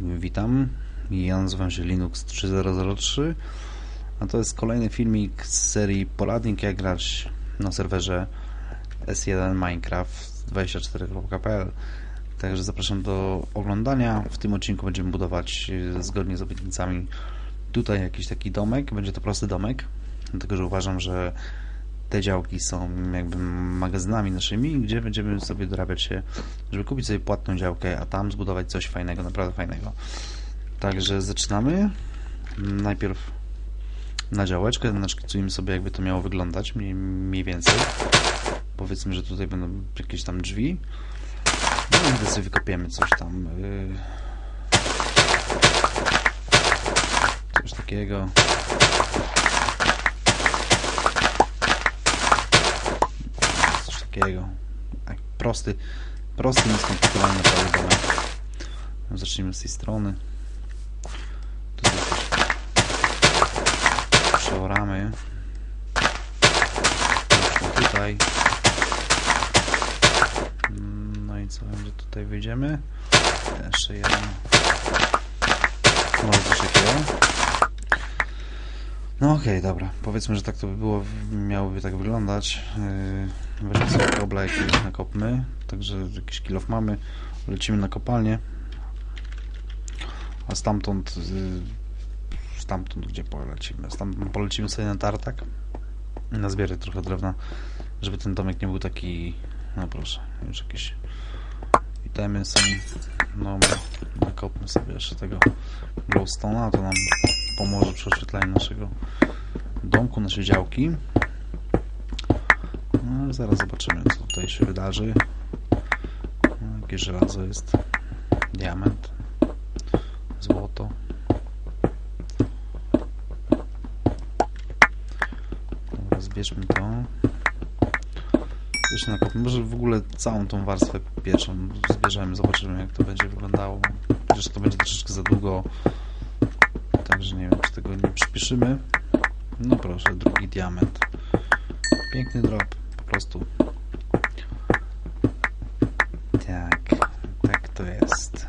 Witam, ja nazywam się Linux 3003, a to jest kolejny filmik z serii Poradnik jak grać na serwerze S1 Minecraft24.pl Także zapraszam do oglądania. W tym odcinku będziemy budować e, zgodnie z obietnicami tutaj jakiś taki domek. Będzie to prosty domek, dlatego że uważam, że te działki są jakby magazynami naszymi, gdzie będziemy sobie dorabiać się, żeby kupić sobie płatną działkę, a tam zbudować coś fajnego, naprawdę fajnego. Także zaczynamy. Najpierw na działeczkę, naszkicujemy sobie jakby to miało wyglądać, mniej, mniej więcej. Powiedzmy, że tutaj będą jakieś tam drzwi. No i sobie wykopiemy coś tam. Yy... Coś takiego. Coś takiego. Tak, prosty, prosty, nieskomplikowany naprawdę. Zacznijmy z tej strony. Tutaj przeoramy. Tutaj. No i co, że tutaj wyjdziemy? Jeszcze jeden. Może coś takiego. No okej, okay, dobra. Powiedzmy, że tak to by było, miałoby tak wyglądać. Yy, weźmy sobie kobla jakiegoś nakopmy. Także jakiś kilof mamy. Lecimy na kopalnię. A stamtąd yy, stamtąd gdzie polecimy? Stamtąd polecimy sobie na tartak. Nazbierać trochę drewna, żeby ten domek nie był taki no proszę, już jakieś itemy są. No, nakopmy sobie jeszcze tego glowstone'a, to nam pomoże przy oświetleniu naszego domku, naszej działki. No, zaraz zobaczymy, co tutaj się wydarzy. No, jakie żelazo jest, diament, złoto. Zbierzmy to. Nakopmy. Może w ogóle całą tą warstwę pierwszą zbierzemy, zobaczymy jak to będzie wyglądało. Przecież to będzie troszeczkę za długo, także nie wiem, czy tego nie przyspieszymy. No proszę, drugi diament. Piękny drop, prostu. Tak, tak to jest.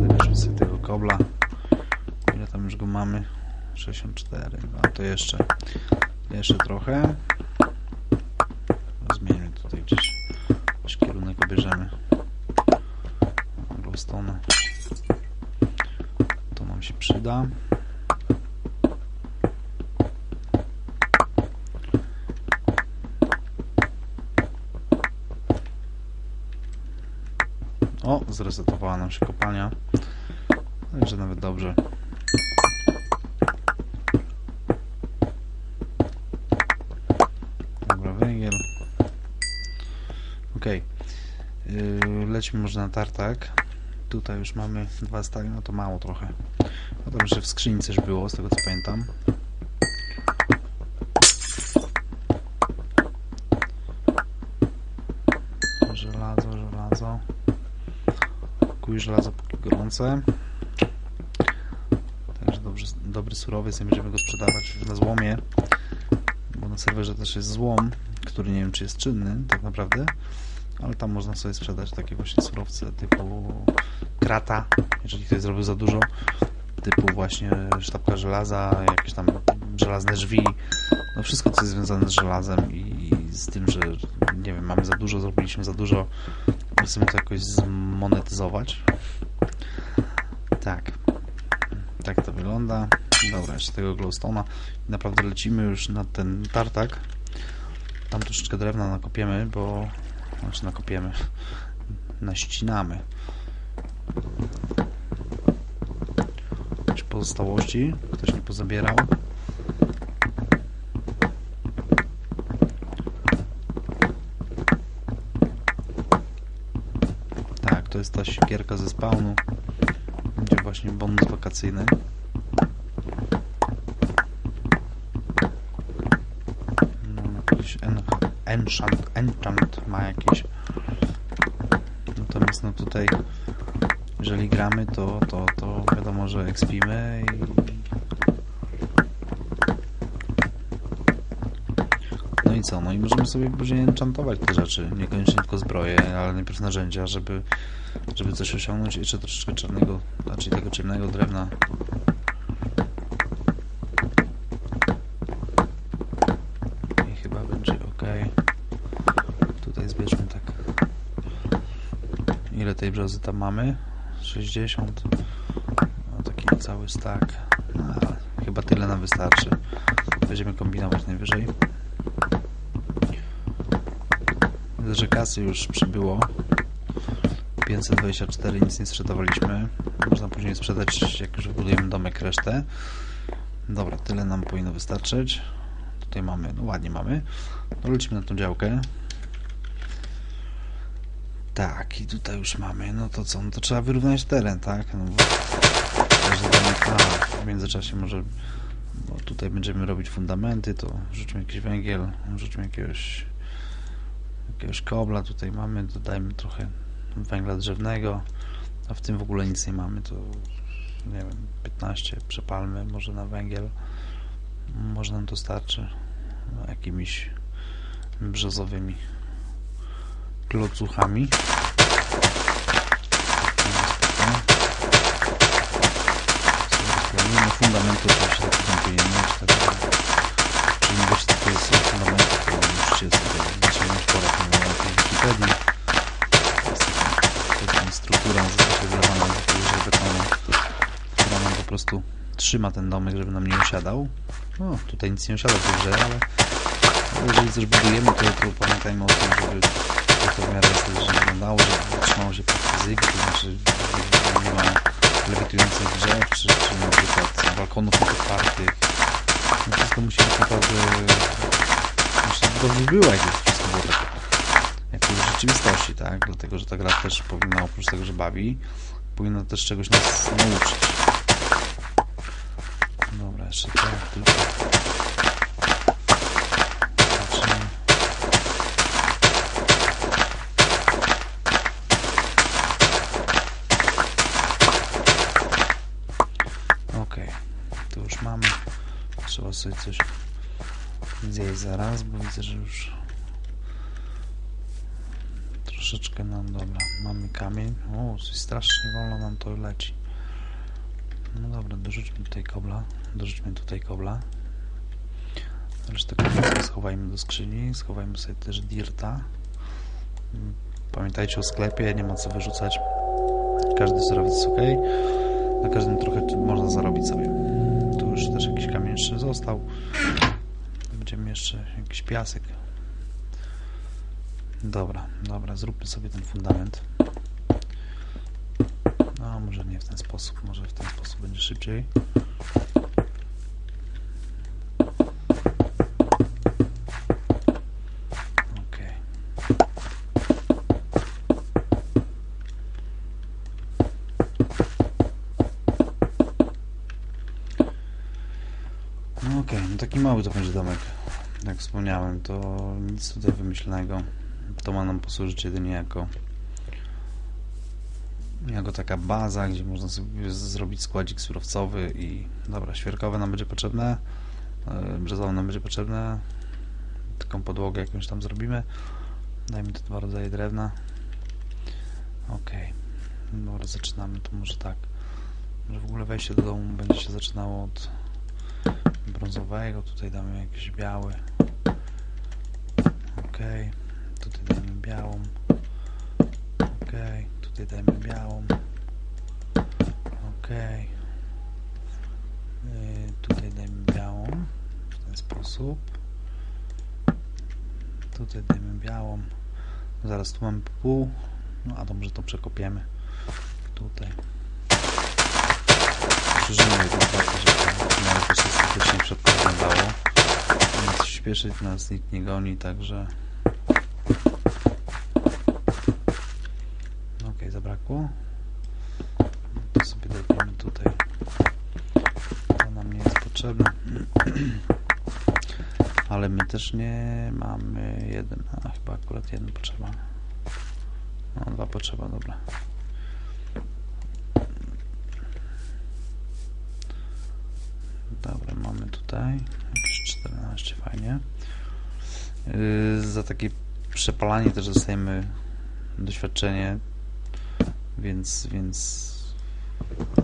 Zabierzmy sobie tego kobla. Ile tam już go mamy? 64, a to jeszcze jeszcze trochę. Zmienimy tutaj gdzieś, gdzieś kierunek obierzemy. Glowstone. To nam się przyda. O, zresetowała nam się kopalnia. Także nawet dobrze. Ok. Yy, lecimy może na tartak. Tutaj już mamy dwa stali, no to mało trochę. To że w skrzyni coś było, z tego co pamiętam. Kuj żelazo póki gorące. Także dobrze, dobry surowiec, nie będziemy go sprzedawać na złomie. Bo na serwerze też jest złom, który nie wiem czy jest czynny tak naprawdę ale tam można sobie sprzedać takie właśnie surowce typu krata, jeżeli ktoś zrobił za dużo, typu właśnie sztabka żelaza, jakieś tam żelazne drzwi, no wszystko co jest związane z żelazem i z tym, że nie wiem, mamy za dużo, zrobiliśmy za dużo, chcemy to jakoś zmonetyzować. Tak. Tak to wygląda. Dobra, jeszcze tego glowstone'a. Naprawdę lecimy już na ten tartak. Tam troszeczkę drewna nakopiemy, bo znaczy nakopiemy, naścinamy. Jakieś pozostałości, ktoś nie pozabierał. Tak, to jest ta siekierka ze spawnu. Będzie właśnie bonus wakacyjny. enchant, enchant ma jakieś. Natomiast no tutaj, jeżeli gramy, to, to, to wiadomo, że expimy i... No i co? No i możemy sobie później enchantować te rzeczy. Niekoniecznie tylko zbroje, ale najpierw narzędzia, żeby, żeby coś osiągnąć. Jeszcze troszeczkę czarnego, znaczy tego ciemnego drewna. I chyba będzie ok. Tutaj zbierzmy tak. Ile tej brzozy tam mamy? 60. No, taki cały stack. No, ale chyba tyle nam wystarczy. Będziemy kombinować najwyżej. Widzę, że kasy już przybyło. 524, nic nie sprzedawaliśmy. Można później sprzedać, jak już wybudujemy domek, resztę. Dobra, tyle nam powinno wystarczyć. Tutaj mamy, no ładnie mamy. No lecimy na tą działkę. Tak, i tutaj już mamy, no to co, no to trzeba wyrównać teren, tak? No bo domek, a w międzyczasie może, bo tutaj będziemy robić fundamenty, to rzućmy jakiś węgiel, rzućmy jakiegoś jakiegoś kobla, tutaj mamy, dodajmy trochę węgla drzewnego, a w tym w ogóle nic nie mamy, to nie wiem, 15 przepalmy może na węgiel, może nam to starczy, no, jakimiś brzozowymi klocuchami. Planujemy fundamenty, oczywiście takie mieć, także jeżeli nie wiecie, takie są fundamenty, to musicie sobie mieć porad na Wikipedii. Struktura zazwyczaj wylewana z betonu, która nam po prostu trzyma ten domek, żeby nam nie osiadał. No, tutaj nic nie tej grze, ale jeżeli coś budujemy, to, to pamiętajmy o tym, żeby to w miarę estetycznie wyglądało, żeby trzymało się pod fizyki, to znaczy że nie ma lewitujących drzew, czy, czy na przykład balkonów otwartych. No wszystko musi być naprawdę musi dobrze było, jak jest wszystko było tak rzeczywistości, tak? Dlatego, że ta gra też powinna, oprócz tego, że bawi, powinna też czegoś nas nauczyć. Dobra, jeszcze tak, tylko. Okej, to już mamy. Trzeba sobie coś zjeść zaraz, bo widzę, że już troszeczkę nam, dobra, mamy kamień. O, strasznie wolno nam to leci. No dobra, dorzućmy tutaj kobla, dorzućmy tutaj kobla. Resztę kobla schowajmy do skrzyni, schowajmy sobie też dirta. Pamiętajcie o sklepie, nie ma co wyrzucać. Każdy surowiec jest ok. Na każdym trochę można zarobić sobie. Tu już też jakiś kamień jeszcze został. Będziemy jeszcze jakiś piasek. Dobra, dobra, zróbmy sobie ten fundament. No, może nie w ten sposób, może w ten sposób będzie szybciej. Okej. No okej, no taki mały to będzie domek. Jak wspomniałem, to nic tutaj wymyślonego. To ma nam posłużyć jedynie jako jako taka baza, gdzie można sobie zrobić składzik surowcowy i dobra, świerkowe nam będzie potrzebne, yy, brzozowe nam będzie potrzebne, taką podłogę jakąś tam zrobimy. Dajmy tu dwa rodzaje drewna. Okej, dobra, zaczynamy to może tak, że w ogóle wejście do domu będzie się zaczynało od brązowego, tutaj damy jakiś biały. Okej, tutaj dajmy białą. Okej, tutaj dajmy białą. Okej. Yy, tutaj dajmy białą w ten sposób. Tutaj dajmy białą. Zaraz tu mamy pół. No a dobrze to przekopiemy. Tutaj. Krzyżymy to tak, żeby to w miarę też estetycznie przodku wyglądało. Nic się śpieszyć, nas nikt nie goni, także... Ale my też nie mamy jeden, a chyba akurat jeden potrzeba. No, dwa potrzeba, dobra. Dobra, mamy tutaj jakieś 14, fajnie. Yy, za takie przepalanie też dostajemy doświadczenie, więc, więc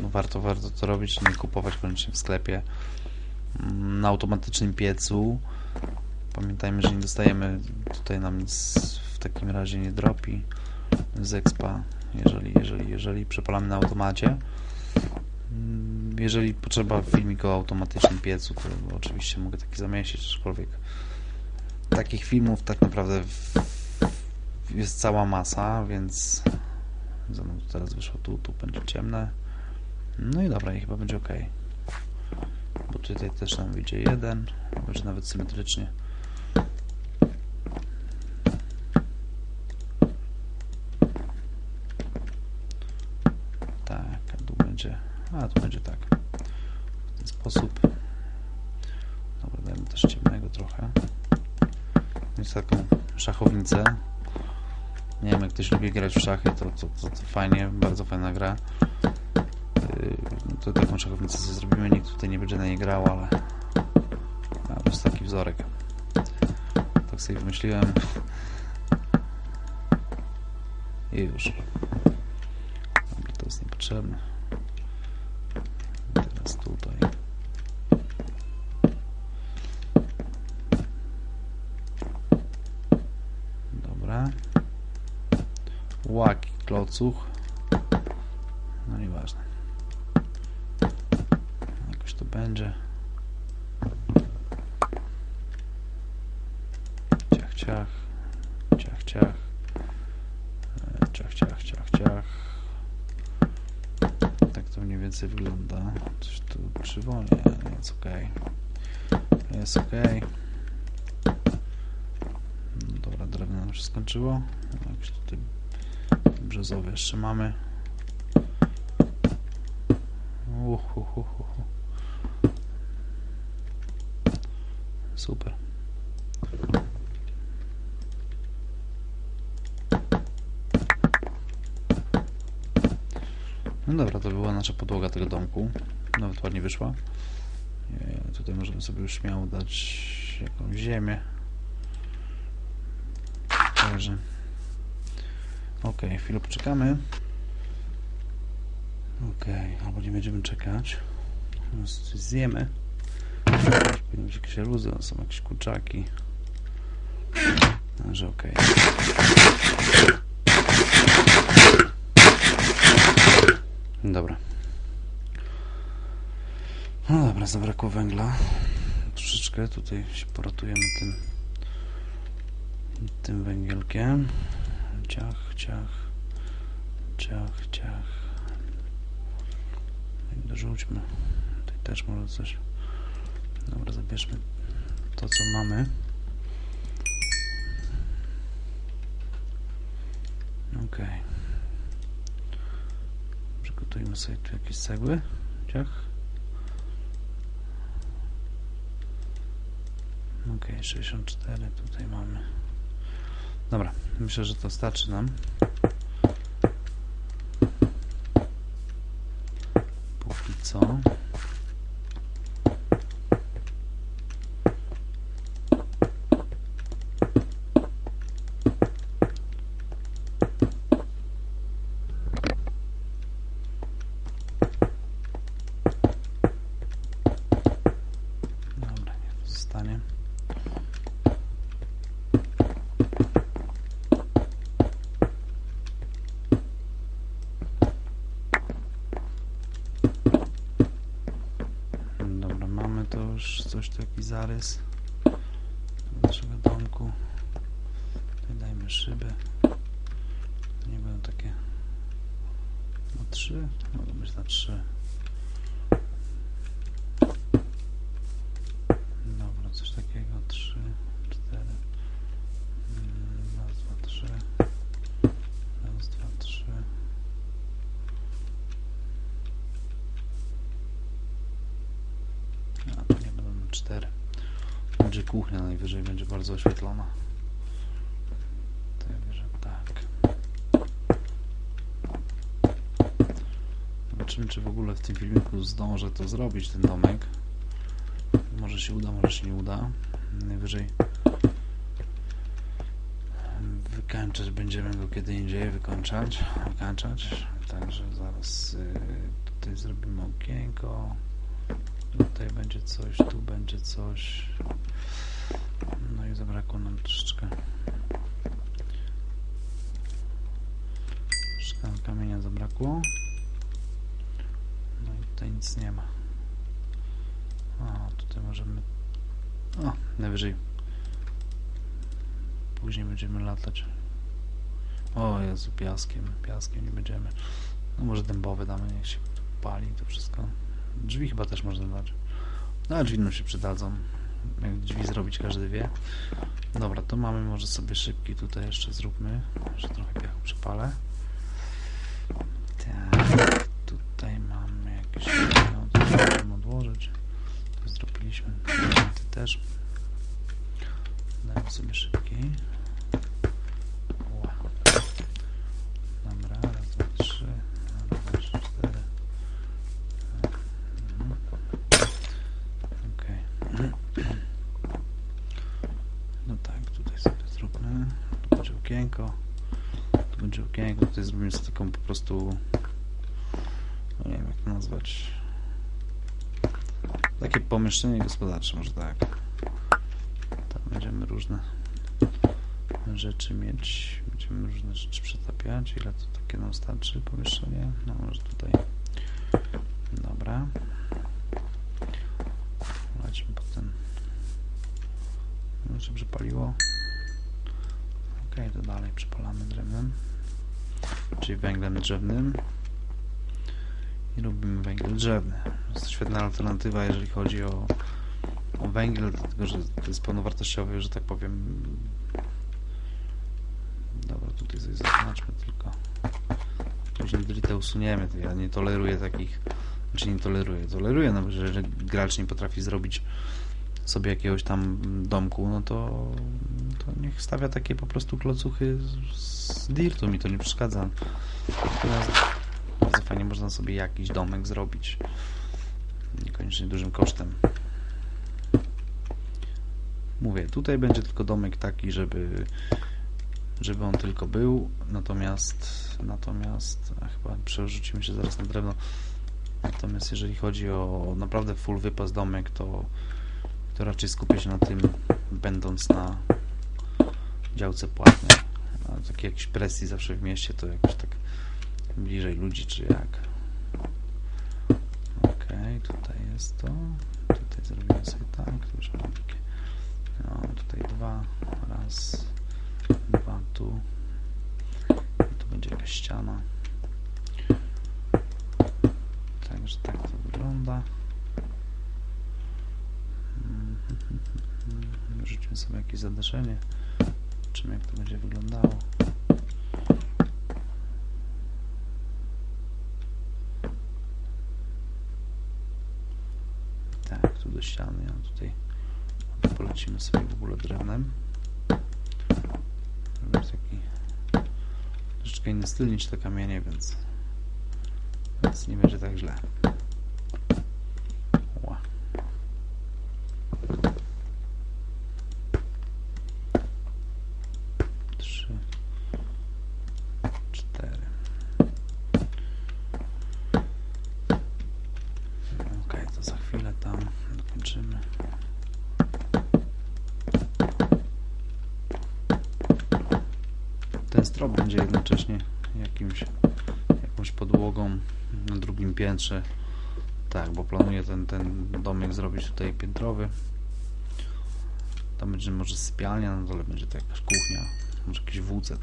no warto, warto to robić, nie kupować koniecznie w sklepie. Na automatycznym piecu pamiętajmy, że nie dostajemy tutaj nam nic w takim razie nie dropi z expa, jeżeli, jeżeli, jeżeli przepalamy na automacie. Jeżeli potrzeba filmik o automatycznym piecu, to oczywiście mogę taki zamieścić, aczkolwiek takich filmów tak naprawdę jest cała masa, więc za mną teraz wyszło tu, tu będzie ciemne. No i dobra, i chyba będzie ok. Tutaj też nam wyjdzie jeden, będzie nawet symetrycznie. Tak, a tu będzie, a tu będzie tak. W ten sposób. Dobra, dajmy też ciemnego trochę. Jest taką szachownicę. Nie wiem, jak ktoś lubi grać w szachy, to, to, to, to fajnie, bardzo fajna gra. To taką szachownicę sobie zrobimy, nikt tutaj nie będzie na niej grał, ale a, to jest taki wzorek. Tak sobie wymyśliłem. I już. Dobra, to jest niepotrzebne. Teraz tutaj. Dobra. Łaki, klocuch. No nieważne. Jakoś to będzie. Ciach, ciach. Ciach, ciach. E, Ciach, ciach, ciach, ciach. Tak to mniej więcej wygląda. Coś tu krzywo? Nie, jest ok. Jest ok. Dobra, drewno nam się skończyło. Jakieś tutaj brzozowe jeszcze mamy. No dobra, to była nasza podłoga tego domku. Nawet ładnie wyszła. E, Tutaj możemy sobie już śmiało dać jakąś ziemię. Także. Ok, chwilę poczekamy. Ok, albo nie będziemy czekać. Coś zjemy. Powinny być jakieś luzy, są jakieś kurczaki. Także ok. Dobra. No dobra, zabrakło węgla. Troszeczkę tutaj się poratujemy tym tym węgielkiem. Ciach, ciach, ciach, ciach. I dorzućmy. Tutaj też może coś. Dobra, zabierzmy to, co mamy. Ok. Przygotujmy sobie tu jakieś cegły. Ciach. Ok, 64 tutaj mamy. Dobra, myślę, że to starczy nam. Póki co. Dobra, niech to zostanie. Dobra, mamy to już coś taki zarys naszego domku. Tutaj dajmy szyby. Nie będą takie na trzy. Mogą być na trzy. Dobra, coś takiego. Trzy, cztery. Mm, Raz, dwa, trzy. Raz, dwa, trzy. A to nie będą na cztery. Będzie kuchnia najwyżej, będzie bardzo oświetlona. To ja wierzę, tak. Zobaczymy, czy w ogóle w tym filmiku zdążę to zrobić, ten domek. Może się uda, może się nie uda. Najwyżej jeszcze będziemy go kiedy indziej wykończać, wykańczać. Także zaraz y, tutaj zrobimy okienko. Tutaj będzie coś, tu będzie coś. No i zabrakło nam troszeczkę troszeczkę kamienia zabrakło. No i tutaj nic nie ma. A, tutaj możemy... O, najwyżej Później będziemy latać. O Jezu, piaskiem, piaskiem nie będziemy. No może dębowy damy, niech się pali to wszystko. Drzwi chyba też można dać. No a drzwi nam się przydadzą. Jak drzwi zrobić każdy wie. Dobra, to mamy może sobie szybki tutaj jeszcze zróbmy. Że trochę piachu przypalę. Tak, tutaj mamy jakieś... No, to odłożyć. To zrobiliśmy. Ty też. Dajmy sobie szybki. Ła. Dobra, raz, dwa, trzy. Raz, dwa, trzy, cztery. Mhm. Okej. No tak, tutaj sobie zróbmy. Tu będzie okienko. Okienko. Tutaj zrobimy sobie taką po prostu... No nie wiem jak to nazwać. Takie pomieszczenie gospodarcze, może tak. Tam będziemy różne rzeczy mieć. Będziemy różne rzeczy przetapiać. Ile to takie nam starczy pomieszczenie? No może tutaj. Dobra. Lećmy pod ten. No, się przypaliło. Ok, to dalej przypalamy drewnem. Czyli węglem drzewnym. I robimy węgiel drzewny. Jest to świetna alternatywa, jeżeli chodzi o o węgiel, dlatego że to jest pełnowartościowy, że tak powiem. Dobra, tutaj sobie zaznaczmy tylko. Później dritę usuniemy. Ja nie toleruję takich, znaczy nie toleruję, toleruję, no, że gracz nie potrafi zrobić sobie jakiegoś tam domku, no to, to niech stawia takie po prostu klocuchy z, dirtu, mi to nie przeszkadza. Bardzo fajnie można sobie jakiś domek zrobić. Niekoniecznie dużym kosztem. Mówię, tutaj będzie tylko domek taki, żeby żeby on tylko był, natomiast natomiast, chyba przerzucimy się zaraz na drewno, natomiast jeżeli chodzi o naprawdę full wypas domek, to, to raczej skupię się na tym, będąc na działce płatnej. A takiej jakiejś presji zawsze w mieście, to jakoś tak bliżej ludzi, czy jak. Ok, tutaj jest to. Tutaj zrobimy sobie tak, już mam takie no, tutaj dwa, raz, dwa tu. I tu będzie jakaś ściana. Także tak to wygląda. Rzućmy sobie jakieś zadaszenie. Zobaczymy jak to będzie wyglądało. Tak, tu do ściany, a tutaj polecimy sobie w ogóle drewnem. Zrobić taki troszeczkę inny styl niż te kamienie, więc, więc nie będzie tak źle. Ła. Trzy, cztery. Ok, to za chwilę tam dokończymy. Ten strop będzie jednocześnie jakimś, jakąś podłogą na drugim piętrze. Tak, bo planuję ten, ten domek zrobić tutaj piętrowy. Tam będzie może sypialnia, na dole będzie to jakaś kuchnia, może jakiś WC.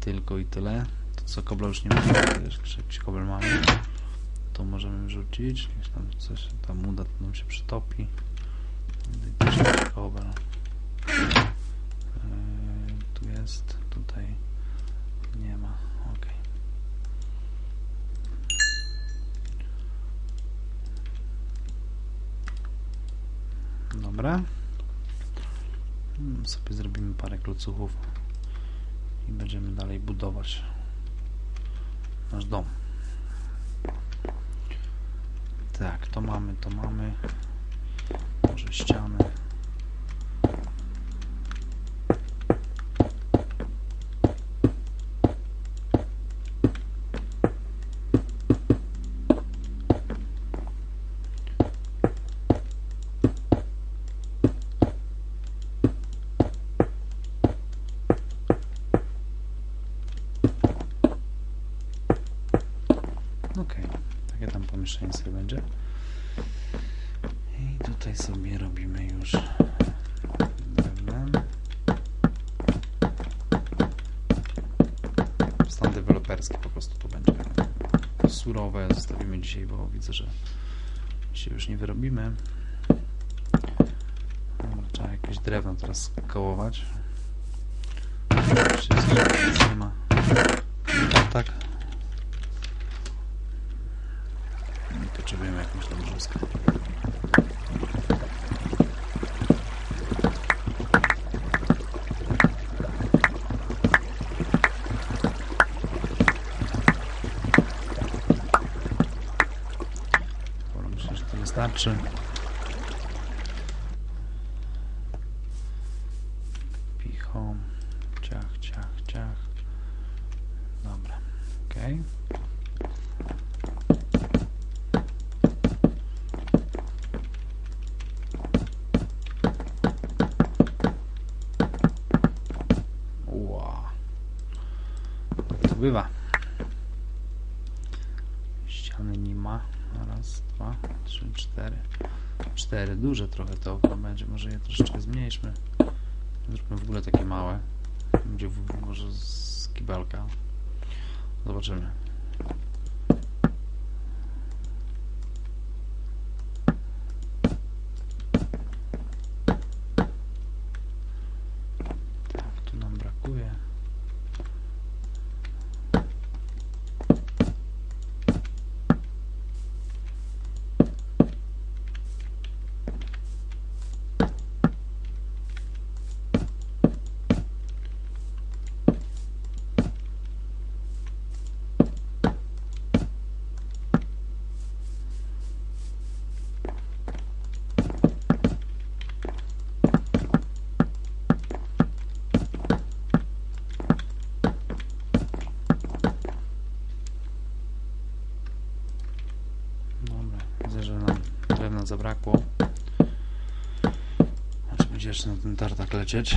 Tylko i tyle. To co kobla już nie mamy, jeszcze jakiś kobel mamy. To możemy wrzucić. Jakieś tam coś, ta muda to nam się przytopi. Kobel. Eee, tu jest, tutaj nie ma. Ok. Dobra. Hmm, Sobie zrobimy parę klocuchów i będziemy dalej budować nasz dom. Tak, to mamy, to mamy. Może ściany. Okej, pomieszczenie sobie będzie. I tutaj sobie robimy już. Stan deweloperski po prostu to będzie. Surowe zostawimy dzisiaj, bo widzę, że się już nie wyrobimy. Trzeba jakieś drewno teraz kołować. Wszystko nie ma. Tak, tak. I Potrzebujemy jakąś tam brzuskę. Dobra, myślę, że to wystarczy. Pichom. Ciach, ciach, ciach. Dobra, okej. Ła. Tak to bywa. Ściany nie ma. Raz, dwa, trzy, cztery. Cztery. Duże trochę to będzie. Może je troszeczkę zmniejszmy. Zróbmy w ogóle takie małe. Będzie w, może z kibelka. Zobaczymy. Tak, tu nam brakuje. Dobra, widzę, że nam drewna zabrakło. Znaczy na ten tartak lecieć.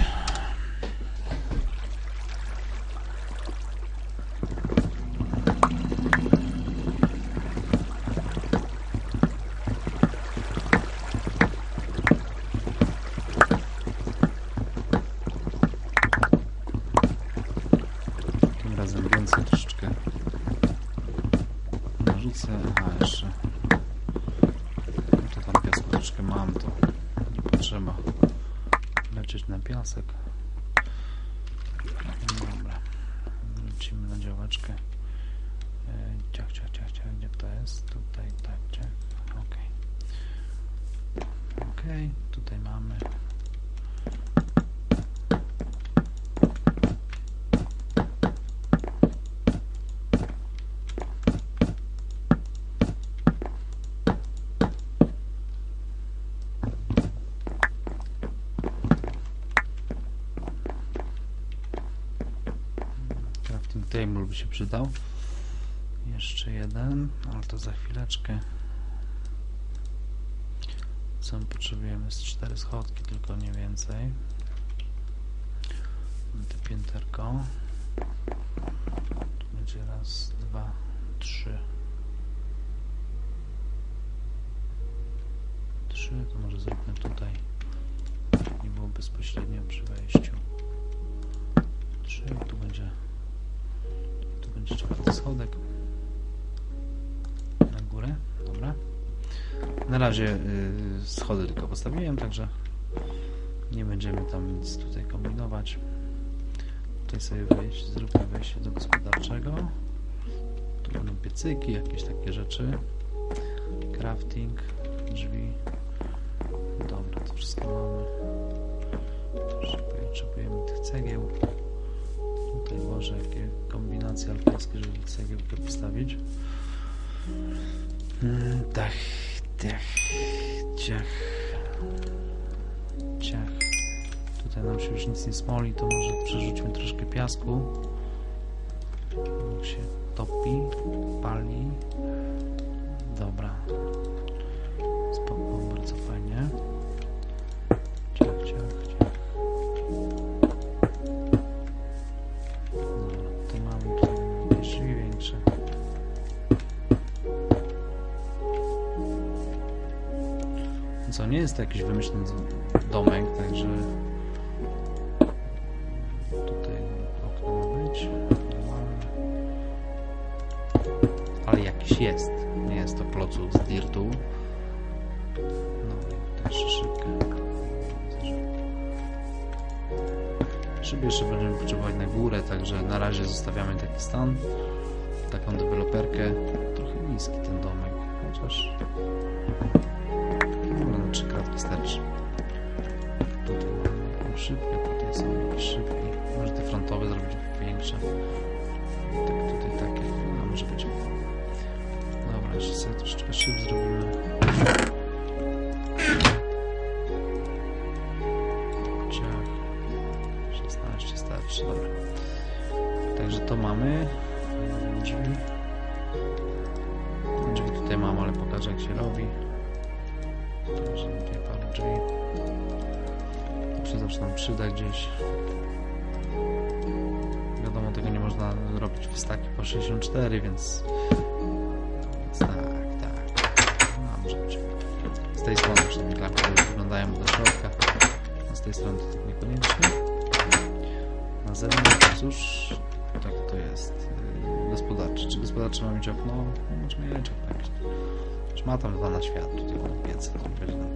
Table by się przydał. Jeszcze jeden, ale to za chwileczkę. Co my potrzebujemy? Z cztery schodki, tylko nie więcej. To pięterko. Tu będzie raz, dwa, trzy. Trzy, to może zróbmy tutaj. Nie było bezpośrednio przy wejściu. Trzy, tu będzie będzie czwarty schodek. Na górę, dobra. Na razie y, schody tylko postawiłem, także nie będziemy tam nic tutaj kombinować. Tutaj sobie wejść, zróbmy wejście do gospodarczego. Tu będą piecyki, jakieś takie rzeczy. Crafting, drzwi. Dobra, to wszystko mamy. Potrzebujemy tych cegieł. Tutaj może jakie kombinacje alpejskie, żeby cegiełkę postawić. Tak, tak, ciach, ciach. Tutaj nam się już nic nie smoli, to może przerzućmy troszkę piasku. Niech się topi, pali. Dobra. Co, nie jest to jakiś wymyślny domek, także tutaj okno ma być. Ale jakiś jest. Nie jest to klocu z dirtu. No jeszcze szybkę. Szyby jeszcze będziemy potrzebować na górę, także na razie zostawiamy taki stan. Taką deweloperkę. Trochę niski ten domek, chociaż Dobra, na trzy kratki starczy. Tutaj mamy jakąś szybkę, tutaj są jakieś szybki. Może te frontowe zrobić większe. Tak, tutaj takie, no może być. Dobra, jeszcze sobie troszeczkę szyb zrobimy. Ciach. 16 starczy, dobra. Także to mamy. Drzwi. Drzwi tutaj mam, ale pokażę jak się robi. Tutaj parę drzwi. To się zawsze nam przyda gdzieś. Wiadomo, tego nie można robić w staki po 64, więc... więc tak, tak. No, może być. Z tej strony przynajmniej klapy wyglądają do środka. A z tej strony to tak niekoniecznie. Na zewnątrz, cóż, tak to jest. Yy, Gospodarczy. Czy gospodarczy ma mieć okno? No, może mieć okno jakieś. Ma tam dwa na świat, tutaj mam piece, to nie będzie nam.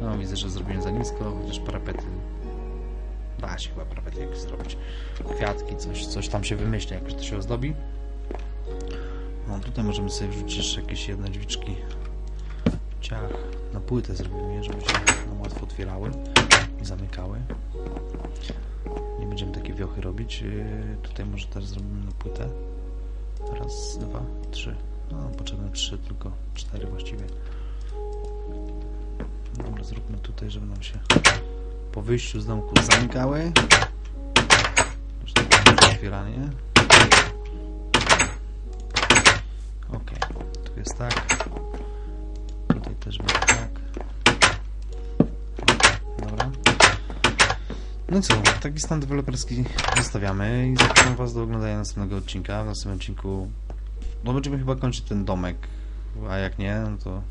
No widzę, że zrobiłem za nisko, chociaż parapety... Da się chyba parapety jakieś zrobić. Kwiatki, coś, coś tam się wymyśli, jakoś to się ozdobi. No tutaj możemy sobie wrzucić jeszcze jakieś jedne drzwiczki. Ciach. Na płytę zrobimy żeby się nam łatwo otwierały i zamykały. Nie będziemy takie wiochy robić. Yy, Tutaj może też zrobimy na płytę. Raz, dwa, trzy. No, potrzebne trzy, tylko cztery właściwie. Dobra, zróbmy tutaj, żeby nam się po wyjściu z domku zamykały. Już będzie otwieranie. Ok, tu jest tak. Tutaj też będzie tak. Dobra. No i co, taki stan deweloperski zostawiamy i zapraszam Was do oglądania następnego odcinka. W następnym odcinku no będziemy chyba kończyć ten domek, a jak nie, no to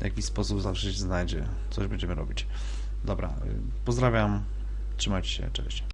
w jakiś sposób zawsze się znajdzie. Coś będziemy robić. Dobra, y, pozdrawiam, trzymajcie się, cześć.